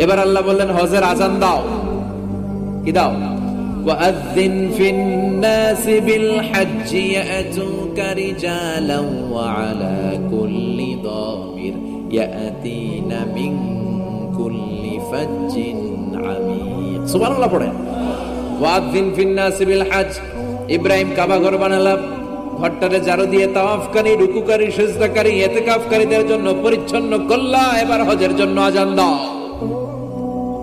এবার আল্লাহ বললেন হজের আজান দাও কি দাও وأذن في الناس بالحج يأتوك رجالا وعلى كل ضامر يأتين من كل فج عميق سبحان الله পড়েন ওয়াদ্দিন ফিন্নাস বিল হজ ইব্রাহিম কাবা ঘর বানালাম ঘরটারে জারু দিয়ে তাওয়াফকারী রুকুকারী সিজদাকারী ইতিকাফকারীদের জন্য পরিচ্ছন্ন করলা এবার হজের জন্য আজান দাও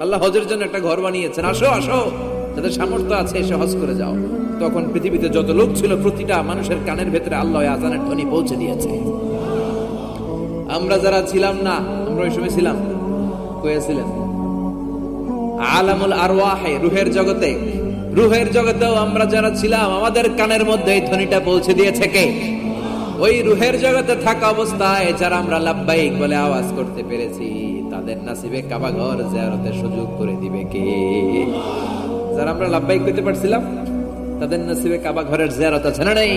আল্লাহ হজের জন্য একটা ঘর বানিয়েছেন। আসো আসো। যাদের সামর্থ্য আছে, এসে হজ করে যাও। তখন পৃথিবীতে যত লোক ছিল, প্রতিটা মানুষের কানের ভেতরে আল্লাহ আজানের ধ্বনি পৌঁছে দিয়েছে। আমরা যারা ছিলাম না, আমরা ওই সময় ছিলাম। কয়েছিলেন আলামুল আরওয়াহে, রুহের জগতে। রুহের জগতেও আমরা যারা ছিলাম, আমাদের কানের মধ্যে এই ধ্বনিটা পৌঁছে দিয়েছে কে? ওই রুহের জগতে থাকা অবস্থায় যারা আমরা লাভবাহিক বলে আওয়াজ করতে পেরেছি, তাদের নাসিবে কাবা ঘর জিয়ারতের সুযোগ করে দিবে কে? যারা আমরা লাভবাহিক করতে পারছিলাম, তাদের নাসিবে কাবা ঘরের জিয়ারত আছে না নেই?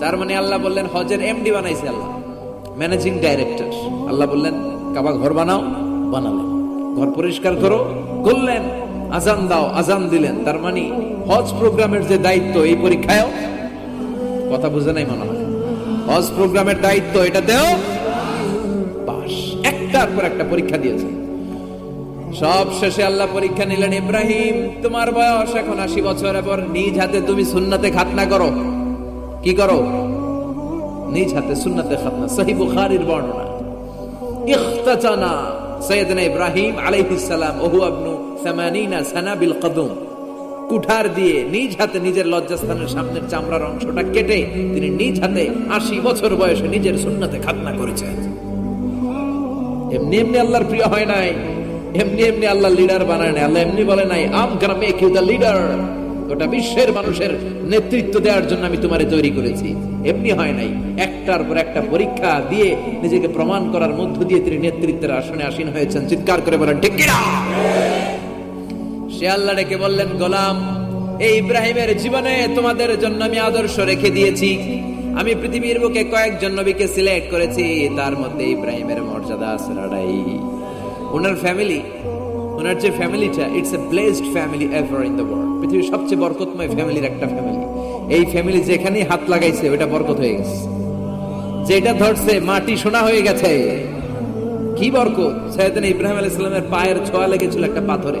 তার মানে আল্লাহ বললেন, হজের এমডি বানাইছে আল্লাহ, ম্যানেজিং ডাইরেক্টর। আল্লাহ বললেন, কাবা ঘর বানাও, বানালেন। ঘর পরিষ্কার করো, করলেন, আজান দাও, আজান দিলেন। তার মানে হজ প্রোগ্রামের যে দায়িত্ব, এই পরীক্ষায়ও কথা বুঝে নাই মনে হয়। হজ প্রোগ্রামের দায়িত্ব এটা দেও। একটার পর একটা পরীক্ষা দিয়েছে। সব শেষে আল্লাহ পরীক্ষা নিলেন, ইব্রাহিম, তোমার বয়স এখন আশি বছর এবার নিজ হাতে তুমি সুন্নাতে খাতনা করো। কি করো? নিজ হাতে সুন্নাতে খাতনা। সহি বুখারীর বর্ণনা। ইখতাতানা সৈয়দনা ইব্রাহিম আলাইহিস সালাম, ওহু আবনু 80 সানা বিল কদম। কুঠার দিয়ে নিজ হাতে নিজের লজ্জাস্থানের সামনের চামড়ার অংশটা কেটে তিনি নিজ হাতে আশি বছর বয়সে নিজের সুন্নাতে খাতনা করেছেন। এমনি এমনি আল্লাহর প্রিয় হয় নাই, এমনি এমনি আল্লাহ লিডার বানায় নাই, আল্লাহ এমনি বলে নাই, আম কারা মেক দ্য লিডার গোটা বিশ্বের মানুষের নেতৃত্ব দেওয়ার জন্য আমি তোমারে তৈরি করেছি। এমনি হয় নাই, একটার পর একটা পরীক্ষা দিয়ে নিজেকে প্রমাণ করার মধ্য দিয়ে তিনি নেতৃত্বের আসনে আসীন হয়েছেন। চিৎকার করে বলেন, ঠিক কিনা? সে আল্লাহ ডেকে বললেন, গোলাম, এই ইব্রাহিমের জীবনে তোমাদের জন্য আমি আদর্শ রেখে দিয়েছি। আমি পৃথিবীর বুকে কয়েকজন নবীকে সিলেক্ট করেছি, তার মধ্যে ইব্রাহিমের মর্যাদা আছে লড়াই ওনার ফ্যামিলি, ওনার যে ফ্যামিলিটা it's a blessed family ever in the world পৃথিবীর সবচেয়ে বরকতময় ফ্যামিলির একটা ফ্যামিলি। এই ফ্যামিলি যেখানেই হাত লাগাইছে ওটা বরকত হয়ে গেছে। যেটা ধরছে, মাটি সোনা হয়ে গেছে। কি বরকত? সৈয়দনা ইব্রাহিম আলাইহিস সালামের পায়ের ছোঁয়া লেগেছিল একটা পাথরে।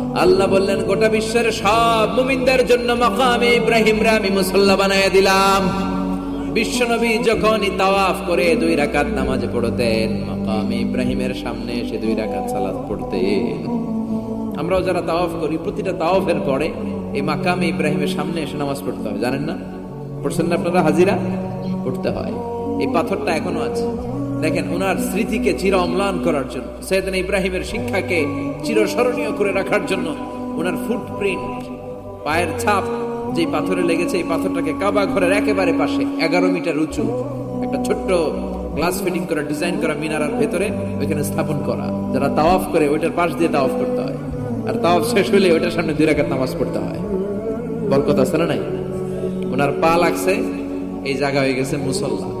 আল্লাহ বললেন, গোটা বিশ্বের সব মুমিনদের জন্য মাকামে ইব্রাহিম রে আমি মুসল্লা বানায় দিলাম। বিশ্বনবী যখনই তাওয়াফ করে দুই রাকাত নামাজ পড়তেন, মাকামে ইব্রাহিমের সামনে এসে দুই রাকাত সালাত পড়তেন। আমরাও যারা তাওয়াফ করি, প্রতিটা তাওয়াফের পরে এই মাকামে ইব্রাহিমের সামনে এসে নামাজ পড়তে হয়। জানেন না? পড়ছেন না আপনারা হাজিরা? পড়তে হয়। এই পাথরটা এখনও আছে। দেখেন, ওনার স্মৃতিকে চির অম্লান করার জন্য, সৈয়দিন ইব্রাহিমের শিক্ষাকে চিরস্মরণীয় করে রাখার জন্য ওনার ফুটপ্রিন্ট পায়ের ছাপ যে পাথরে লেগেছে, এই পাথরটাকে কাবা ঘরের একেবারে পাশে, এগারো মিটার উঁচু, একটা ছোট্ট গ্লাস ফিটিং করা ডিজাইন করা মিনারার ভেতরে ওইখানে স্থাপন করা। যারা তাওয়াফ করে, ওইটার পাশ দিয়ে তাওয়াফ করতে হয়। আর তাওয়াফ শেষ হলে ওইটার সামনে দুই রাকাত নামাজ পড়তে হয়। বরকত আছে না নাই? ওনার পা লাগছে, এই জায়গা হয়ে গেছে মুসল্লা।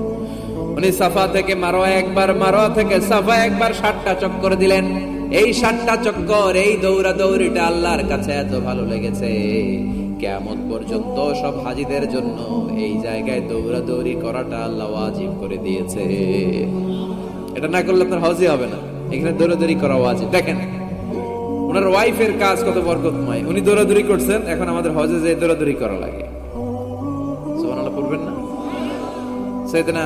উনি সাফা থেকে মারোয়া একবার, মারোয়া থেকে সাফা একবার ষাটটা চক্কর দিলেন। এই ষাটটা চক্কর, এই দৌড়া দৌড়িটা আল্লাহর কাছে এত ভালো লেগেছে। কেমন পর্যন্ত সব হাজিদের জন্য এই জায়গায় দৌড়াদৌড়ি করাটা আল্লাহ ওয়াজিব করে দিয়েছে। এটা না করলে আপনার হজই হবে না। এখানে দৌড়াদৌড়ি করা ওয়াজিব। দেখেন, ওনার ওয়াইফের কাজ কত বরকতময়। উনি দৌড়াদৌড়ি করছেন, এখন আমাদের হজে যে দৌড়াদৌড়ি করা লাগে। সুবহানাল্লাহ, পড়বেন না? সৈয়দনা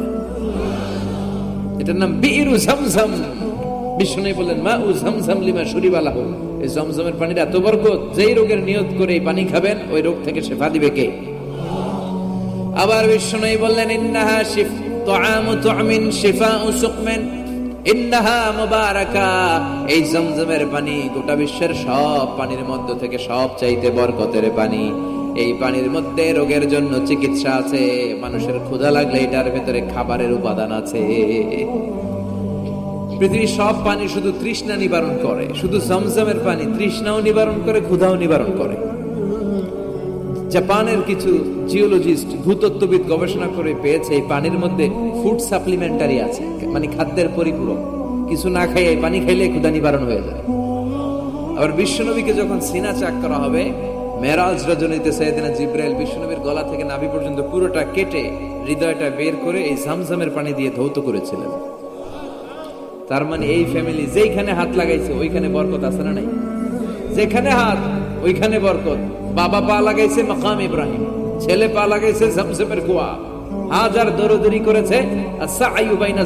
এটার নাম বীরু ঝমঝম। বিষ্ণু বললেন মা উ ঝমঝম লিমা সুরিবালা হোক এই জমজমের পানির এত বরকত, যেই রোগের নিয়ত করে এই পানি খাবেন, ওই রোগ থেকে শেফা দিবে কে? আবার বিষ্ণু বললেন, ইন্নাহা শিফ, তুআমু তুআমিন শিফাউ সুকমিন। ইন্নাহা মুবারাকা। এই জমজমের পানি গোটা বিশ্বের সব পানির মধ্য থেকে সব চাইতে বরকতের পানি। এই পানির মধ্যে রোগের জন্য চিকিৎসা আছে। মানুষের ক্ষুধা লাগলে এটার ভেতরে খাবারের উপাদান আছে। পৃথিবীর সব পানি শুধু তৃষ্ণা নিবারণ করে। শুধু জমজমের পানি, তৃষ্ণাও নিবারণ করে, ক্ষুধাও নিবারণ করে। জাপানের কিছু জিওলজিস্ট, ভূতত্ত্ববিদ গবেষণা করে পেয়েছে, এই পানির মধ্যে ফুড সাপ্লিমেন্টারি আছে মানে খাদ্যের পরিপূরক। কিছু না খাইয়ে পানি খাইলে ক্ষুধা নিবারণ হয়ে যায়। আবার বিশ্বনবীকে যখন সিনা চাক করা হবে মেরাজ জিব্রাইল গলা থেকে নাভি পর্যন্ত পুরোটা কেটে হৃদয়টা বের করে এই পানি দিয়ে ধৌত করেছিলেন। তার মানে এই ফ্যামিলি যেইখানে হাত লাগাইছে, ওইখানে বরকত আছে না নাই? যেখানে হাত, ওইখানে বরকত। বাবা পা লাগাইছে মাকাম ইব্রাহিম, ছেলে পা লাগাইছে ঝমঝমের কুয়া। হাজার দরদরি করেছে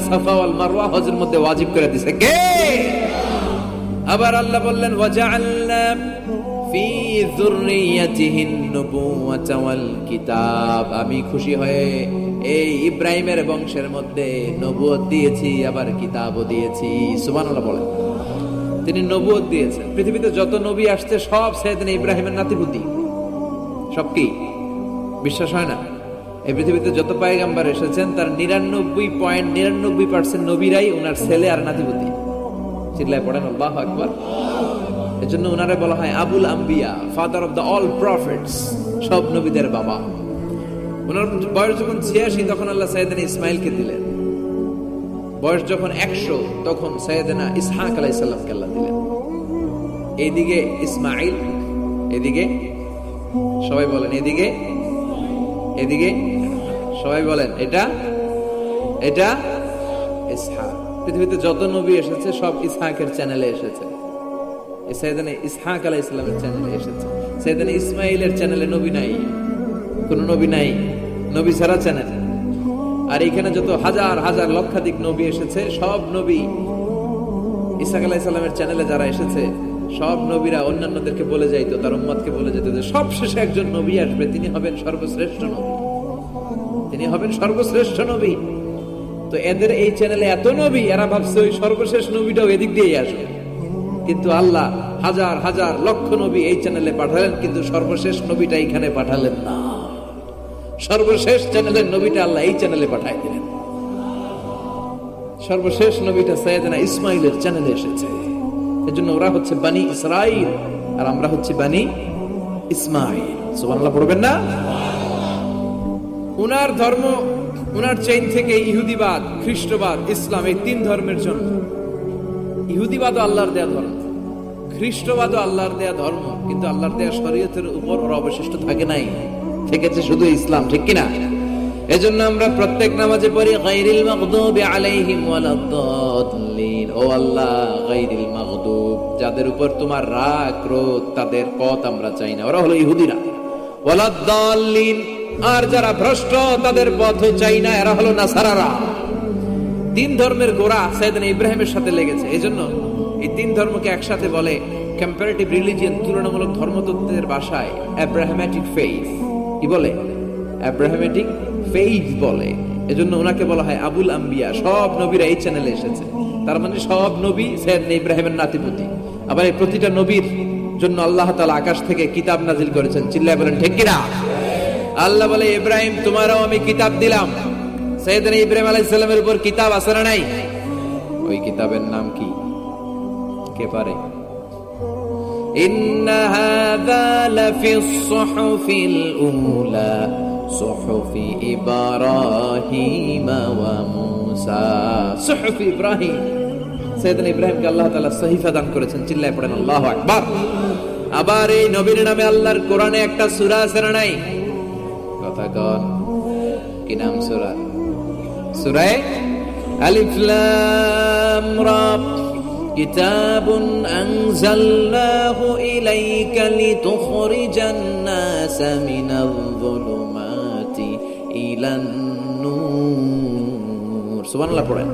সাফা ওয়াল মারওয়া হজের মধ্যে ওয়াজিব করে দিছে। কে? আবার আল্লাহ বললেন, ওয়াজআলনা ফি যুররিয়াতিহিন কিতাব। আমি খুশি হয়ে এই ইব্রাহিমের বংশের মধ্যে নবুয়ত দিয়েছি, আবার কিতাবও দিয়েছি। সুবহানাল্লাহ বলেন। তিনি নবুয়ত দিয়েছেন। পৃথিবীতে যত নবী আসছে, সব সেদিন ইব্রাহিমের নাতিপুতি। সব কি? বিশ্বাস হয় না? এই পৃথিবীতে যত পায়গাম্বার এসেছেন, তার নিরানব্বই পয়েন্ট, নিরানব্বই পার্সেন্ট নবীরাই ওনার ছেলে আর নাতিপুতি। চিল্লায় পড়েন, আল্লাহ আকবার। এজন্য ওনারে বলা হয় Abul Ambiya father of the all prophets সব নবীদের বাবা। ওনার বয়স যখন ছিয়াশি, তখন আল্লাহ সাইদান ইসমাইলকে দিলেন। বয়স যখন একশো, তখন সৈয়দনা ইসহাক আলাইসাল্লামকে আল্লাহ দিলেন। এইদিকে ইসমাইল, এদিকে সবাই বলেন, এদিকে এদিকে সবাই বলেন, এটা এটা ইসহাক। পৃথিবীতে যত নবী এসেছে, সব ইসহাকের চ্যানেলে এসেছে। সৈয়দানে ইসহাক আলাহ ইসলামের চ্যানেলে এসেছে। সৈয়দানে ইসমাইলের চ্যানেলে নবী নাই। কোন নবী নাই, নবী ছাড়া চ্যানেল। আর এখানে যত হাজার হাজার লক্ষাধিক নবী এসেছে, সব নবী ইসাক আলাহ ইসলামের চ্যানেলে যারা এসেছে, সব নবীরা অন্যান্যদেরকে বলে যাইতো, তার উম্মাদকে বলে যেত যে, সব শেষে একজন নবী আসবে, তিনি হবেন সর্বশ্রেষ্ঠ নবী। তিনি হবেন সর্বশ্রেষ্ঠ নবী। তো এদের এই চ্যানেলে এত নবী, এরা ভাবছে ওই সর্বশেষ নবীটাও এদিক দিয়েই আসবে। কিন্তু আল্লাহ হাজার হাজার লক্ষ নবী এই চ্যানেলে পাঠালেন, কিন্তু সর্বশেষ নবীটা এখানে পাঠালেন না। সর্বশেষ চ্যানেলের নবীটা আল্লাহ এই চ্যানেলে পাঠাই দিলেন। সর্বশেষ নবীটা সৈয়দনা ইসমাইলের চ্যানেলে এসেছে। এজন্য ওরা হচ্ছে বানি ইসরাইল, আর আমরা হচ্ছে বানি ইসমাইল। সুবহানাল্লাহ, পড়বেন না? উনার ধর্ম উনার চেইন থেকে ইহুদিবাদ, খ্রিস্টবাদ, ইসলাম এই তিন ধর্মের জন্য ইহুদিবাদ আল্লাহর দেয়া ধর্ম। খ্রিস্টবাদ আল্লাহর দেয়া ধর্ম, কিন্তু আল্লাহর দেয়া শরীয়তের উপর ওরা অবশিষ্ট থাকে নাই। থেকেছে শুধু ইসলাম, ঠিক কিনা? এজন্য আমরা প্রত্যেক নামাজে পড়ি, গায়রিল মাগদুবি আলাইহিম ওয়ালাদ-দাল্লিন ও আল্লাহ, গায়রিল মাগদুব, যাদের উপর তোমার রাগ, ক্রোধ, তাদের পথ আমরা চাই না। ওরা হলো ইহুদিরা। ওয়ালাদ-দাল্লিন আর যারা ভ্রষ্ট, তাদের পথও চাই না, এরা হলো নাসারারা। তিন ধর্মের গোড়া সাইদান ইব্রাহিমের সাথে লেগেছে। এই জন্য এই তিন ধর্মকে একসাথে বলে কম্পারেটিভ রিলিজিয়ন তুলনামূলক ধর্মতত্ত্বের ভাষায় অ্যাব্রাহামেটিক ফেইথ কি বলে? অ্যাব্রাহামেটিক ফেইথ বলে। এজন্য ওনাকে বলা হয় আবুল আম্বিয়া। সব নবীরা এই চ্যানেলে এসেছে। তার মানে সব নবী সৈয়দ ইব্রাহিমের নাতিপুতি। আবার এই প্রতিটা নবীর জন্য আল্লাহ তাআলা আকাশ থেকে কিতাব নাজিল করেছেন। চিল্লায় বলেন, ঠিক আল্লাহ বলে, ইব্রাহিম, তোমারও আমি কিতাব দিলাম। সৈয়দনা ইব্রাহিম আলাইহিস সালামের উপর কিতাব আছে না নাই? ওই কিতাবের নাম কি? কে পারে? ইন্না হাযা লাফিস সুহুফিল উলা, সুহুফি ইব্রাহিম ওয়া মূসা। সুহুফি ইব্রাহিম। সৈয়দনা ইব্রাহিমকে আল্লাহ তাআলা সহিফা দান করেছেন, চিল্লায় পড়েন, আল্লাহু আকবার। আবার এই নবীর নামে আল্লাহর কোরআনে একটা সূরা আছে না নাই? কথা কন কি নাম সূরা সূরায়ে আলিফ লাম রা كتاب أنزلناه إليك لتخرج الناس من الظلمات إلى النور سبحان الله পড়েন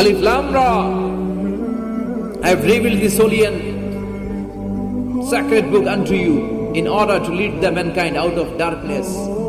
আলিফ লাম রা I have revealed this holy and sacred book unto you in order to lead the mankind out of darkness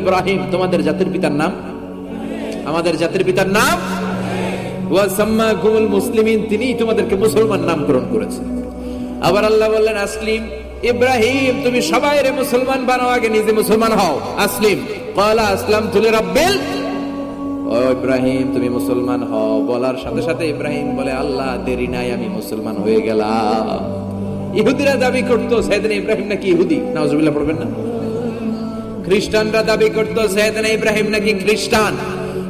Ibrahim তোমাদের জাতির পিতার নাম? আমাদের জাতির পিতার নাম? মুসলিমিন তিনিই তোমাদেরকে মুসলমান নামকরণ করেছেন। আবার আল্লাহ বললেন, আসলিম, ইব্রাহিম, তুমি সবাই রে মুসলমান বানাও, আগে নিজে মুসলমান হও। আসলিম, ক্বালা আসলাম তুলে রাব্বিল ও ইব্রাহিম, তুমি মুসলমান হও। বলার সাথে সাথে ইব্রাহিম বলে, আল্লাহ, দেরি নাই, আমি মুসলমান হয়ে গেলাম। ইহুদিরা দাবি করতো সেদিন ইব্রাহিম নাকি ইহুদি? নাউজুবিল্লাহ পড়বেন না? খ্রিস্টানরা দাবি করতো সেদিন ইব্রাহিম নাকি খ্রিস্টান?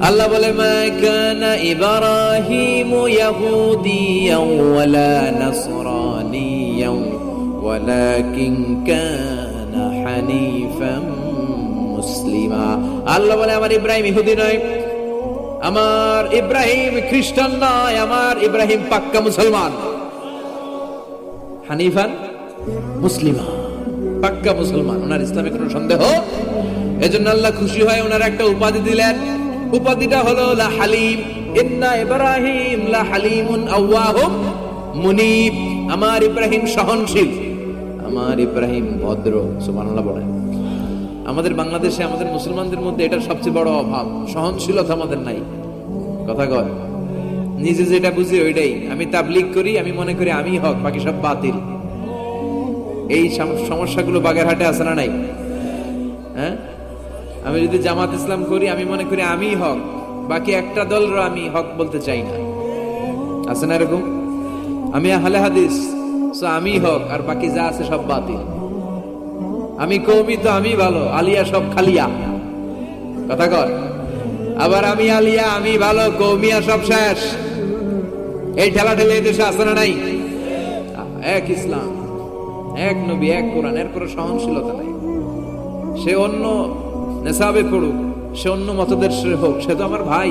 আল্লাহ বলে, মা কানা ইব্রাহিম ইয়াহুদিয়াও ওয়ালা নাসরানিয়াও, ওয়ালাকিন কানা হানিফাম মুসলিমা। আল্লাহ বলে, আমার ইব্রাহিম ইহুদি নয়, আমার ইব্রাহিম খ্রিস্টান নয়, আমার ইব্রাহিম পাক্কা মুসলমান। হানিফান মুসলিমা, পাক্কা মুসলমান। ওনার ইসলামে কোনো সন্দেহ? এজন্য আল্লাহ খুশি হয় ওনার একটা উপাধি দিলেন। উপাধিটা হলো, লা হালিম, ইন্না ইব্রাহিম লা হালিমুন আওয়াহুম মুনিব। আমার ইব্রাহিম সহনশীল। আমার ইব্রাহিম ভদ্র, সুবহানাল্লাহ বলেন। আমাদের বাংলাদেশে, আমাদের মুসলমানদের মধ্যে এটা সবচেয়ে বড় অভাব। সহনশীলতা আমাদের নাই। কথা কয়। নিজে যেটা বুঝি ওইটাই। আমি তাবলিগ করি, আমি মনে করি আমি হক, বাকি সব বাতিল। এই সম- সমস্যাগুলো বাগেরহাটে আছে না নাই? হ্যাঁ? আমি যদি জামাত ইসলাম করি, আমি মনে করি আমি হক, বাকি একটা দলর আমি হক বলতে চাই না। আছে না এরকম? আমি আহলে হাদিস, so আমি হক, আর বাকি যা আছে সব বাতিল। আমি কৌমি তো আমি ভালো, আলিয়া সব খালিয়া। কথা কর। আবার আমি আলিয়া, আমি ভালো কৌমিয়া সব শেষ। এই ঠেলা ঠেলে দেশে আছে না নাই? এক ইসলাম, এক নবী, এক কোরআন এর কোনো সহনশীলতা নাই। সে অন্য নেশাবে পড়ুক, সে অন্য মতদর্শের হোক, সে তো আমার ভাই,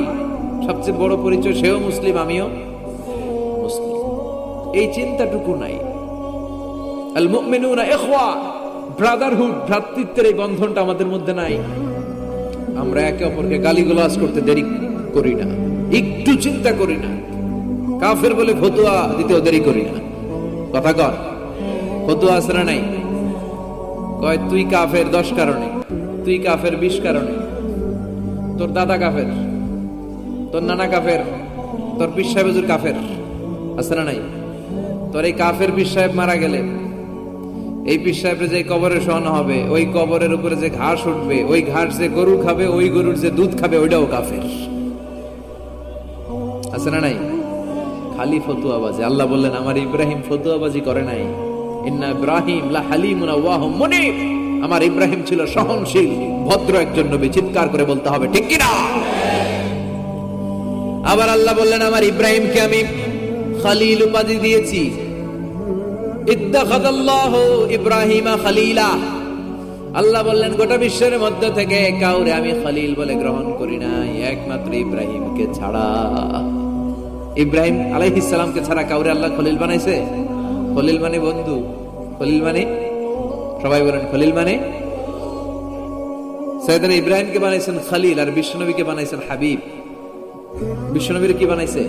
সবচেয়ে বড় পরিচয়, সেও মুসলিম, আমিও মুসলিম। এই চিন্তাটুকু নাই। আল মুমিনুনা ইখওয়া, ব্রাদারহুড, ভ্রাতৃত্বের এই বন্ধনটা আমাদের মধ্যে নাই। আমরা একে অপরকে গালিগালাজ করতে দেরি করি না, একটু চিন্তা করি না। কাফের বলে ফতুয়া দিতেও দেরি করি না। কথা কর, ফতুয়া না নাই? কয়, তুই কাফের দশ কারণে, তুই কাফের বিশ কারণে। তোর দাদা কাফের, তোর নানা কাফের, তোর পীর সাহেব কাফের না নাই? তোর এই কাফের পীর সাহেব মারা গেলে, এই পীর সাহেবের যে কবরে শোয়ানো হবে, ওই কবরের উপরে যে ঘাস উঠবে, ওই ঘাস যে গরু খাবে, ওই গরুর যে দুধ খাবে, ওইটাও কাফের। আছে না নাই? খালি ফতুয়াবাজি আল্লাহ বললেন, আমার ইব্রাহিম ফতুয়াবাজি করে নাই। ইন্না ইব্রাহিম লা আমার ইব্রাহিম ছিল সহনশীল, ভদ্র একজন নবী। চিৎকার করে বলতে হবে, ঠিক কি না আবার আল্লাহ বললেন, আমার ইব্রাহিমকে আমি খালিল উপাধি দিয়েছি। ইব্রাহিমা খালিলা। আল্লাহ বললেন, গোটা বিশ্বের মধ্য থেকে কাউরে আমি খালিল বলে গ্রহণ করি নাই। একমাত্র ইব্রাহিমকে ছাড়া। ইব্রাহিম আলাইহিস সালামকে ছাড়া কাউরে আল্লাহ খলিল বানাইছে? খলিল মানে বন্ধু। খলিল মানে? সবাই বলেন, খলিল মানে? সৈয়দান ইব্রাহিমকে বানাইছেন খালিল আর বিশ্বনবীকে বানাইছেন হাবিব। বিশ্বনবীর কি বানাইছে?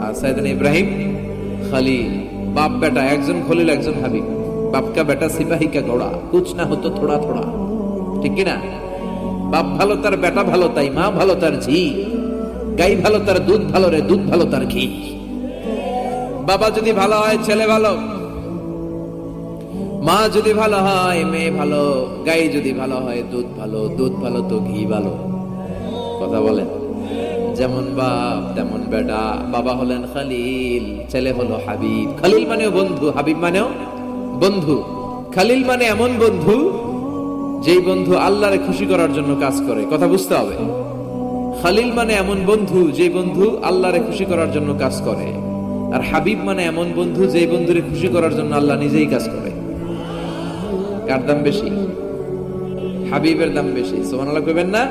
আর সৈয়দান ইব্রাহিম, খালিল। বাপ বেটা, একজন খলিল, একজন হাবিব। বাপকা বেটা সিপাহী কা ঘোড়া। কুছ না হতো থোড়া থোড়া। ঠিক না বাপ ভালো, তার বেটা ভালো, তাই মা ভালো, তার ঝি। গাই ভালো তার, দুধ ভালো রে, দুধ ভালো তার ঘি। বাবা যদি ভালো হয়, ছেলে ভালো। মা যদি ভালো হয়, মেয়ে ভালো। গাই যদি ভালো হয়, দুধ ভালো। দুধ ভালো তো ঘি ভালো। কথা বলেন। যেমন বাপ, তেমন বেটা। বাবা হলেন খালিল, ছেলে হলো হাবিব। খালিল মানেও বন্ধু, হাবিব মানেও বন্ধু। খালিল মানে এমন বন্ধু, যেই বন্ধু আল্লাহরে খুশি করার জন্য কাজ করে। কথা বুঝতে হবে। খালিল মানে এমন বন্ধু যে বন্ধু আল্লাহরে খুশি করার জন্য কাজ করে। আর হাবিব মানে এমন বন্ধু যে বন্ধুরে খুশি করার জন্য আল্লাহ নিজেই কাজ করে। কার দাম বেশি? হাবিবের দাম বেশি। সোমান আল্লাহ কইবেন না?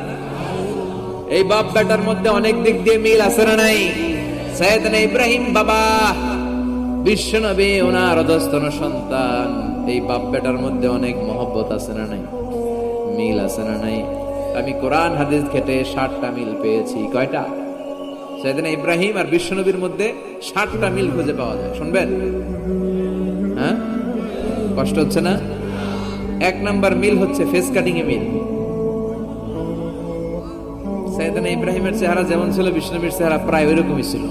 এই বাপ বেটার মধ্যে অনেক দিক দিয়ে মিল আছে না নাই? সৈয়দনা ইব্রাহিম বাবা বিশ্ব নবী ওনার অধস্তন সন্তান। এই বাপ বেটার মধ্যে অনেক মহব্বত আছে না নাই? মিল আছে না নাই? আমি কোরআন হাদিস ঘেটে ষাটটা মিল পেয়েছি। কয়টা? সৈয়দনা ইব্রাহিম আর বিশ্বনবীর মধ্যে ষাটটা মিল খুঁজে পাওয়া যায়। শুনবেন? হ্যাঁ? কষ্ট হচ্ছে না? এক নাম্বার মিল হচ্ছে ফেস কাটিং এ মিল। সৈয়দনা ইব্রাহিমের চেহারা যেমন ছিল বিষ্ণবীর চেহারা প্রায় ওইরকমই ছিল।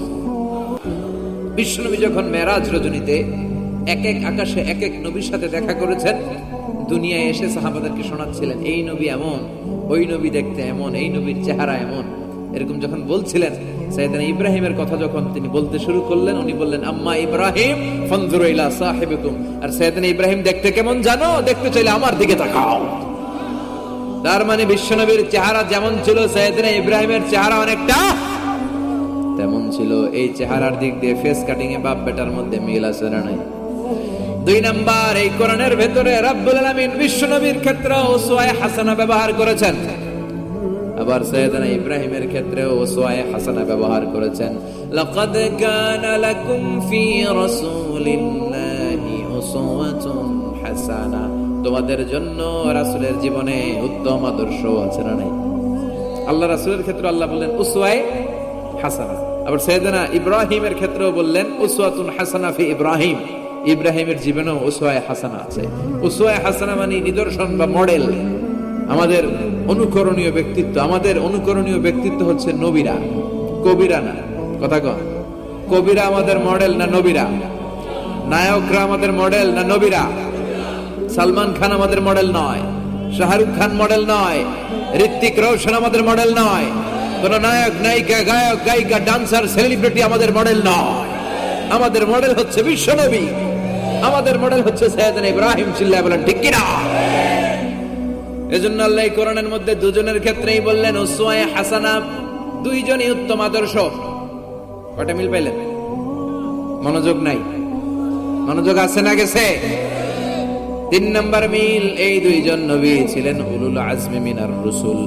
বিষ্ণবী যখন মেরাজ রজনীতে এক এক আকাশে এক এক নবীর সাথে দেখা করেছেন দুনিয়ায় এসে সাহাবাদেরকে শোনাচ্ছিলেন, এই নবী এমন, ওই নবী দেখতে এমন, এই নবীর চেহারা এমন। এরকম যখন বলছিলেন, সাইয়েদানা ইব্রাহিমের কথা যখন তিনি বলতে শুরু করলেন, উনি বললেন, আম্মা ইব্রাহিম, ফানজুরু ইলা সাহিবিকুম। আর সাইয়েদানা ইব্রাহিম, দেখতে কেমন জানো? দেখতে চাইলে আমার দিকে তাকাও। তার মানে বিশ্বনবীর চেহারা যেমন ছিল সৈয়দনা ইব্রাহিমের চেহারা অনেকটা তেমন ছিল। এই চেহারার দিক দিয়ে ফেস কাটিং এ বাপ বেটার মধ্যে মিল আছে না নাই? দুই নাম্বার, এই কোরআনের ভেতরে রাব্বুল আলামিন বিশ্বনবীর ক্ষেত্রে ওসওয়ায়ে হাসানা ব্যবহার করেছেন। আবার সৈয়দনা ইব্রাহিমের ক্ষেত্রে ওসওয়ায়ে হাসানা ব্যবহার করেছেন। লাকাদ কানা লাকুম ফি রাসূলিল্লাহি উসওয়াতুন হাসানা। তোমাদের জন্য রাসূলের জীবনে উত্তম আদর্শ আছে না নাই? আল্লাহ রাসূলের ক্ষেত্রে আল্লাহ বললেন, উসওয়ায়ে হাসানা। আবার সৈয়দনা ইব্রাহিমের ক্ষেত্রেও বললেন, উসওয়াতুন হাসানা ফি ইব্রাহিম। ইব্রাহিমের জীবনেও উসওয়ায়ে হাসানা আছে। উসওয়ায়ে হাসানা মানে নিদর্শন বা মডেল আমাদের অনুকরণীয় ব্যক্তিত্ব, আমাদের অনুকরণীয় ব্যক্তিত্ব হচ্ছে নবীরা, কবিরা না। কথা কন। কবিরা আমাদের মডেল না নবীরা? নায়করা আমাদের মডেল না নবীরা? সালমান খান আমাদের মডেল নয়। শাহরুখ খান মডেল নয়। ঋত্বিক রোশন আমাদের মডেল নয়। কোন নায়ক, নায়িকা, গায়ক, গায়িকা ডান্সার সেলিব্রিটি আমাদের মডেল নয়। আমাদের মডেল হচ্ছে বিশ্ব নবী। আমাদের মডেল হচ্ছে সৈয়দনা ইব্রাহিম চিল্লাহ বলেন, ঠিক কিনা? এজন্য আল্লাহ কোরআনের মধ্যে দুজনের ক্ষেত্রেই বললেন, উসওয়ায়ে হাসানা দুইজনই উত্তম আদর্শ। কটা মিল পাইলেন? মনোযোগ নাই। মনোযোগ আছে না গেছে? তিন নম্বর মিল, এই দুইজন নবী ছিলেন উলুল আজমি মিনার রসুল।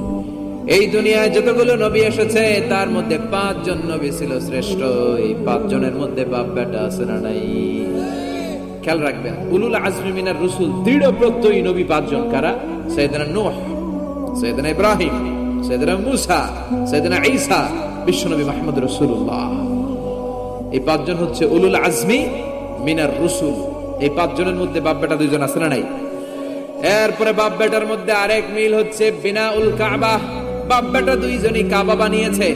এই দুনিয়ায় যতগুলো নবী এসেছে, তার মধ্যে পাঁচজন নবী ছিল শ্রেষ্ঠ। এই পাঁচজনের মধ্যে বাপ বেটা আছে না নাই? খেয়াল রাখবেন, উলুল আজমি মিনার রসুল, দৃঢ় প্রত্যয়ী নবী পাঁচজন, কারা? সৈয়দনা নূহ সৈয়দনা ইব্রাহিম সৈয়দনা মুসা সৈয়দনা ঈসা বিশ্বনবী মাহমুদ রসুল্লাহ এই পাঁচজন হচ্ছে উলুল আজমি মিনার রসুল। এই পাঁচজনের মধ্যে বাপ বেটা দুইজন আছে না নাই? এরপরে বাপ বেটার মধ্যে আরেক মিল হচ্ছে বিনা উল কাবা। বাপ বেটা দুইজনই কাবা বানিয়েছে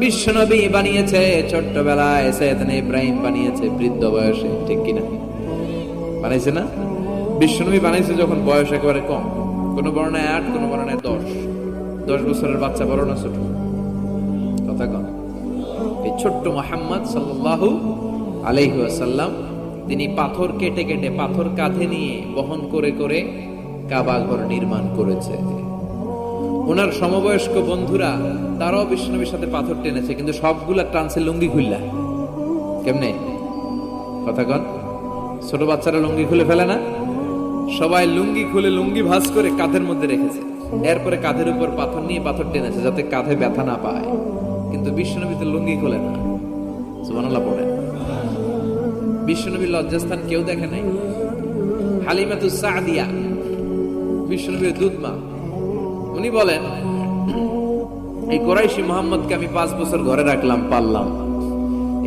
বিশ্বনবী বানিয়েছে, ছোট্টবেলায় সৈয়দনা ইব্রাহিম বানিয়েছে, বৃদ্ধ বয়সে, ঠিক কিনা? বানাইছে না? বিশ্বনবী বানাইছে যখন বয়স একেবারে কম। কোন বর্ণায় আট, কোন বর্ণায় দশ। দশ বছরের বাচ্চা বড় না ছোট? কথা কন। এই ছোট্ট মোহাম্মদ সাল্লাল্লাহু আলাইহি ওয়াসাল্লাম, তিনি পাথর কেটে কেটে পাথর কাঁধে নিয়ে বহন করে করে কাবা ঘর নির্মাণ করেছে। ওনার সমবয়স্ক বন্ধুরা, তারাও বিষ্ণবীর সাথে পাথর টেনেছে, কিন্তু সবগুলা টানছে লুঙ্গি খুললা। কেমনে? কথা কন। ছোট বাচ্চারা লুঙ্গি খুলে ফেলে না? সবাই লুঙ্গি খুলে লুঙ্গি ভাঁজ করে কাঁধের মধ্যে রেখেছে। এরপরে কাঁধের উপর পাথর নিয়ে পাথর টেনেছে যাতে কাঁধে ব্যথা না পায়। কিন্তু বিশ্বনবী তো লুঙ্গি খোলে না। সুবহানাল্লাহ পড়ে বিশ্বনবীর লজ্জাস্থান কেউ দেখে নাই? হালিমাতু সাদিয়া, বিশ্বনবীর দুধমা। উনি বলেন, এই কোরাইশি মোহাম্মদকে আমি পাঁচ বছর ঘরে রাখলাম, পাললাম।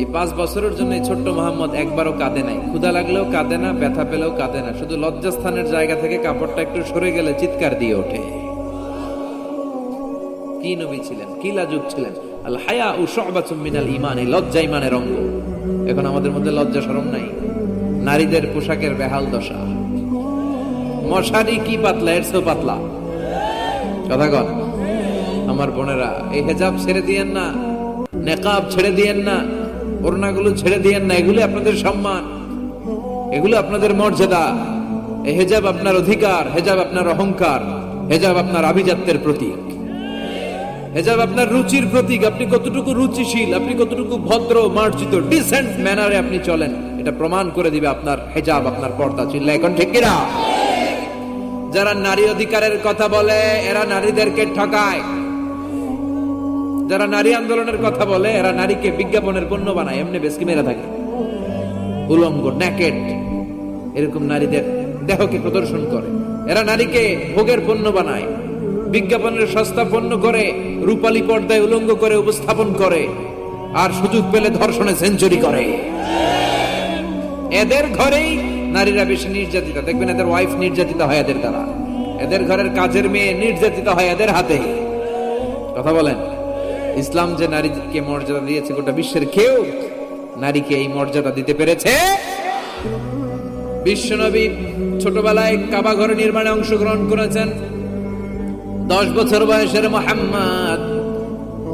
এই পাঁচ বছরের জন্য এই ছোট্ট মোহাম্মদ একবারও কাঁদে নাই। ক্ষুধা লাগলেও কাঁদে না, ব্যথা পেলেও কাঁদে না। শুধু লজ্জাস্থানের জায়গা থেকে কাপড়টা একটু সরে গেলে চিৎকার দিয়ে ওঠে। কি নবী ছিলেন? কি লাজুক ছিলেন? আল হায়া ও মিনাল ইমান এই লজ্জা ইমানের অঙ্গ। এখন আমাদের মধ্যে লজ্জা শরম নাই। নারীদের পোশাকের বেহাল দশা। মশারি কি পাতলা, এর চেয়েও পাতলা। কথা কন। আমার বোনেরা, এই হেজাব ছেড়ে দিয়েন না, নেকাব ছেড়ে দিয়েন না। ওড়নাগুলো ছেড়ে দিয়েন না, এগুলো আপনাদের সম্মান। এগুলো আপনাদের মর্যাদা। হেজাব আপনার অধিকার, হেজাব আপনার অহংকার, হেজাব আপনার আভিজাত্যের প্রতীক। হেজাব আপনার রুচির প্রতীক, আপনি কতটুকু রুচিশীল, আপনি কতটুকু ভদ্র, মার্জিত ডিসেন্ট ম্যানারে আপনি চলেন, এটা প্রমাণ করে দিবে আপনার হেজাব, আপনার পর্দা চিল্লা। এখন ঠিক কিনা? যারা নারী অধিকারের কথা বলে, এরা নারীদেরকে ঠকায়। যারা নারী আন্দোলনের কথা বলে, এরা নারীকে বিজ্ঞাপনের পণ্য বানায়, এমনি বেশকি মেরে থাকে। উলঙ্গ ন্যাকেট এরকম নারীদের দেহকে প্রদর্শন করে। এরা নারীকে ভোগের পণ্য বানায়, বিজ্ঞাপনের সস্তা পণ্য করে, রূপালী পর্দায় উলঙ্গ করে উপস্থাপন করে, আর সুযোগ পেলে ধর্ষণে সেঞ্চুরি করে। এদের ঘরেই নারীরা বেশি নির্যাতিত। দেখবেন এদের ওয়াইফ নির্যাতিত হয় এদের দ্বারা। এদের ঘরের কাজের মেয়ে নির্যাতিত হয় এদের হাতে। কথা বলেন। ইসলাম যে নারীকে মর্যাদা দিয়েছে, গোটা বিশ্বের কেউ নারীকে এই মর্যাদা দিতে পেরেছে? বিশ্বনবী ছোটবেলায় কাবা ঘর নির্মাণে অংশগ্রহণ করেছেন। দশ বছর বয়সের মোহাম্মদ।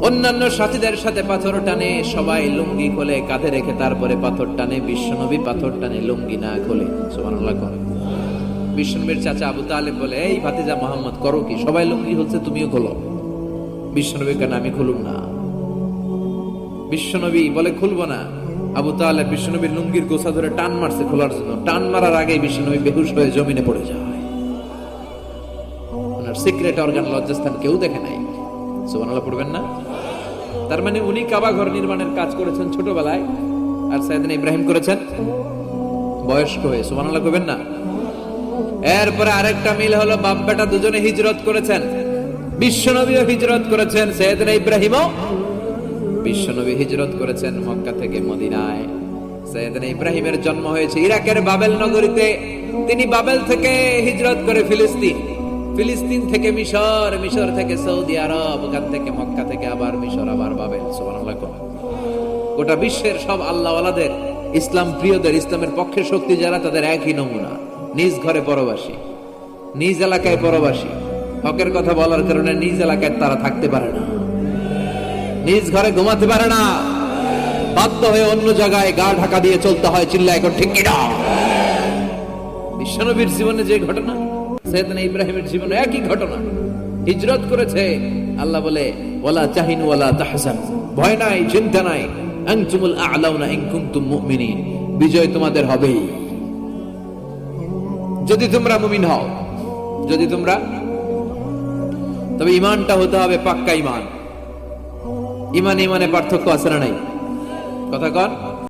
অন্যান্য সাথীদের সাথে পাথর টানে, সবাই লুঙ্গি খোলে, কাঁধে রেখে তারপরে পাথর টানে, বিশ্বনবী পাথর টানে, লুঙ্গি না খোলে। করে। বিশ্বনবীর চাচা আবু তালেব বলে, এই ভাতিজা মোহাম্মদ, করো কি? সবাই লুঙ্গি হচ্ছে তুমিও খোলো। বিশ্বনবী কেন আমি খুলুম না। বিশ্বনবী বলে, খুলবো না। আবু তালেব বিশ্বনবীর লুঙ্গির গোছা ধরে টান মারছে খোলার জন্য। টান মারার আগে বিশ্বনবী বেহুশ হয়ে জমিনে পড়ে যায়। সিক্রেট অর্গান লজ্জাস্থান কেউ দেখে নাই। সুবহানাল্লাহ, পড়বেন না। তার মানে উনি কাবা ঘর নির্মাণের কাজ করেছেন ছোটবেলায়, আর সাইদিন ইব্রাহিম করেছেন বয়স্ক হয়ে। সুবহানাল্লাহ, কইবেন না? এরপরে আরেকটা মিল হলো বাপ বেটা দুজনে হিজরত করেছেন। বিশ্বনবীও হিজরত করেছেন, সৈয়দিন ইব্রাহিমও বিশ্বনবী হিজরত করেছেন মক্কা থেকে মদিনায়। সৈয়দিন ইব্রাহিমের জন্ম হয়েছে ইরাকের বাবেল নগরীতে। তিনি বাবেল থেকে হিজরত করে ফিলিস্তিন। ফিলিস্তিন থেকে মিশর মিশর থেকে সৌদি আরব, ওখান থেকে মক্কা থেকে আবার মিশর, আবার বাবেল, সুবহানাল্লাহ গোটা বিশ্বের সব আল্লাহওয়ালাদের ইসলাম প্রিয়দের, ইসলামের পক্ষে শক্তি যারা, তাদের একই নমুনা। নিজ ঘরে পরবাসী, নিজ এলাকায় পরবাসী। হকের কথা বলার কারণে নিজ এলাকায় তারা থাকতে পারে না। নিজ ঘরে ঘুমাতে পারে না। বাধ্য হয়ে অন্য জায়গায় গা ঢাকা দিয়ে চলতে হয় চিল্লা এখন ঠিক বিশ্বনবীর জীবনে যে ঘটনা ইব্রাহিমের জীবনে একই ঘটনা। হিজরত করেছে, আল্লাহ বলে চাহিনু তাহসান ভয় নাই, চিন্তা নাই। আ'লাউনা বিজয় তোমাদের হবেই। যদি তোমরা মুমিন হও, যদি তোমরা তবে ইমানটা হতে হবে পাক্কা ইমান। ইমানে ইমানে পার্থক্য আছে না নাই? কথা কন।